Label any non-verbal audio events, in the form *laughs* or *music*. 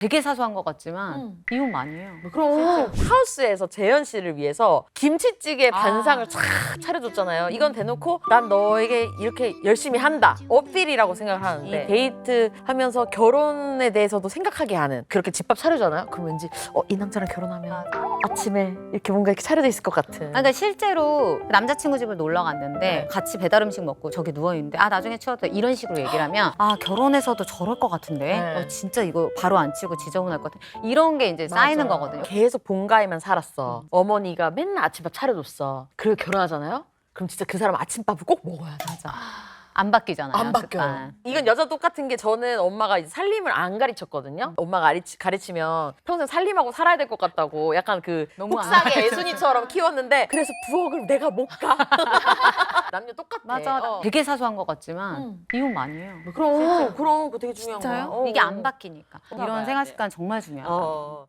되게 사소한 것 같지만 음. 많이 해요. 그럼 하우스에서 재현 씨를 위해서 김치찌개 아. 반상을 쫙 차려줬잖아요. 이건 대놓고 난 너에게 이렇게 열심히 한다. 어필이라고 생각을 하는데 음. 데이트 하면서 결혼에 대해서도 생각하게 하는 그렇게 집밥 차려잖아요. 그럼 왠지 어, 이 남자랑 결혼하면 아침에 이렇게 뭔가 이렇게 차려져 있을 것 같은. 아, 그러니까 실제로 남자친구 집을 놀러 갔는데 네. 같이 배달 음식 먹고 저기 누워 있는데 아 나중에 치웠다 이런 식으로 얘기를 하면 아 결혼해서도 저럴 것 같은데 네. 어, 진짜 이거 바로 안 치 우고 지저분할 것 같아 이런 게 이제 쌓이는 맞아. 거거든요. 계속 본가에만 살았어. 어머니가 맨날 아침밥 차려줬어. 그리고 결혼하잖아요. 그럼 진짜 그 사람 아침밥을 꼭 먹어야 돼. 맞아. 안 바뀌잖아요. 안 바뀌어요. 이건 여자 똑같은 게 저는 엄마가 이제 살림을 안 가르쳤거든요. 엄마가 가르치, 가르치면 평생 살림하고 살아야 될 것 같다고 약간 그 너무 안 묵상의 가르쳐. 애순이처럼 키웠는데 그래서 부엌을 내가 못 가. *laughs* 남녀 똑같아. 맞아. 어. 되게 사소한 것 같지만 음. 이혼 많이 해요. 그럼 그럼 그거 되게 중요한 진짜요? 거야. 어. 이게 안 바뀌니까. 이런 생활 돼. 습관 정말 중요하다. 어.